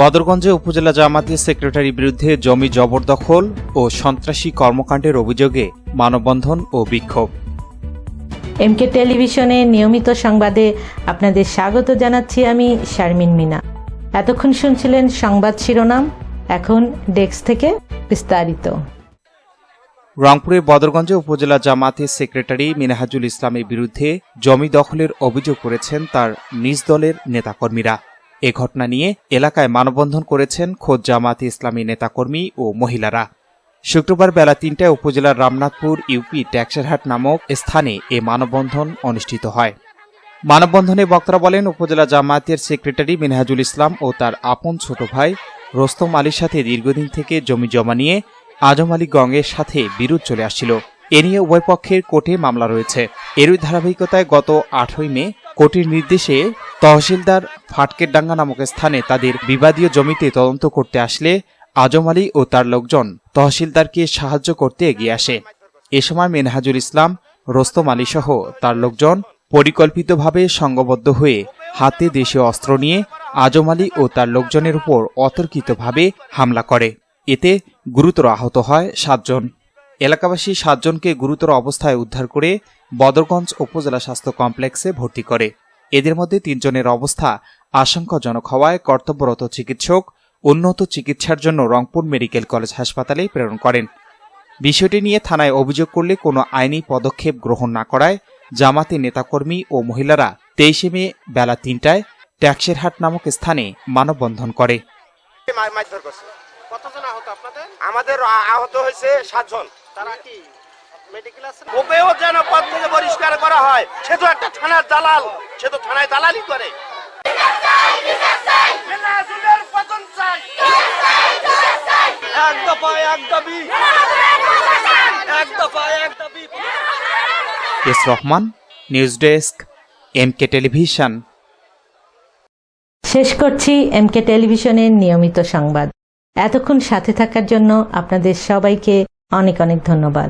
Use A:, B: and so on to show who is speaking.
A: বদরগঞ্জে উপজেলা জামাতের সেক্রেটারির বিরুদ্ধে জমি জবরদখল ও সন্ত্রাসী কর্মকাণ্ডের অভিযোগে মানববন্ধন ও বিক্ষোভ।
B: এমকে টেলিভিশনে নিয়মিত সংবাদে আপনাদের স্বাগত জানাচ্ছি আমি শারমিন মিনা। এতক্ষণ শুনছিলেন সংবাদ শিরোনাম এখন ডেস্ক থেকে বিস্তারিত।
A: রংপুরের বদরগঞ্জে উপজেলা জামাতের সেক্রেটারি মিনাহাজুল ইসলামের বিরুদ্ধে জমি দখলের অভিযোগ করেছেন তার নিজ দলের নেতাকর্মীরা। এ ঘটনা নিয়ে এলাকায় মানববন্ধন করেছেন খোদ জামাতে ইসলামী নেতাকর্মী ও মহিলারা। শুক্রবার বেলা তিনটায় উপজেলার রামনাথপুর, ইউপি, ট্যাক্সারহাট নামক স্থানে এ মানববন্ধন অনুষ্ঠিত হয়। মানববন্ধনে বক্তারা বলেন, উপজেলা জামায়াতের সেক্রেটারি মিনহাজুল ইসলাম ও তার আপন ছোট ভাই রোস্তম আলীর সাথে দীর্ঘদিন থেকে জমি জমা নিয়ে আজম আলী গঙ্গের সাথে বিরোধ চলে আসছিল। এ নিয়ে উভয় পক্ষের কোর্টে মামলা রয়েছে। এরই ধারাবাহিকতায় গত আটই মে কোর্টের নির্দেশে তহসিলদার ফাটকেরডাঙ্গা নামক স্থানে তাদের বিবাদীয় জমিতে তদন্ত করতে আসলে আজম আলী ও তার লোকজন তহসিলদারকে সাহায্য করতে এগিয়ে আসে। এ সময় মেনহাজুল ইসলাম, রোস্তম আলী সহ তার লোকজন পরিকল্পিতভাবে সংঘবদ্ধ হয়ে হাতে দেশীয় অস্ত্র নিয়ে আজম আলী ও তার লোকজনের উপর অতর্কিতভাবে হামলা করে। এতে গুরুতর আহত হয় সাতজন। এলাকাবাসী সাতজনকে গুরুতর অবস্থায় উদ্ধার করে বদরগঞ্জ উপজেলা স্বাস্থ্য কমপ্লেক্সে ভর্তি করে। এদের মধ্যে তিনজনের অবস্থা আশঙ্কাজনক হওয়ায় কর্তব্যরত চিকিৎসক উন্নত চিকিৎসার জন্য রংপুর মেডিকেল কলেজ হাসপাতালে প্রেরণ করেন। বিষয়টি নিয়ে থানায় অভিযোগ করলে কোনো আইনি পদক্ষেপ গ্রহণ না করায় জামাতে নেতাকর্মী ও মহিলারা তেইশে মে বেলা তিনটায় ট্যাক্সেরহাট নামক স্থানে মানববন্ধন করে।
C: আমাদের আহত হয়েছে সাতজন।
D: তারা কি?
C: ওকেও যেন পদ থেকে পরিষ্কার করা হয়। সে তো একটা থানার দালাল। সে তো থানায় দালালি করে। বেনাজুলের পতন চাই। এক দফা এক দাবি। এক দফা এক দাবি।
A: S Rahman news desk M K television.
B: শেষ করছি এমকে টেলিভিশনের নিয়মিত সংবাদ। এতক্ষণ সাথে থাকার জন্য আপনাদের সবাইকে অনেক অনেক ধন্যবাদ।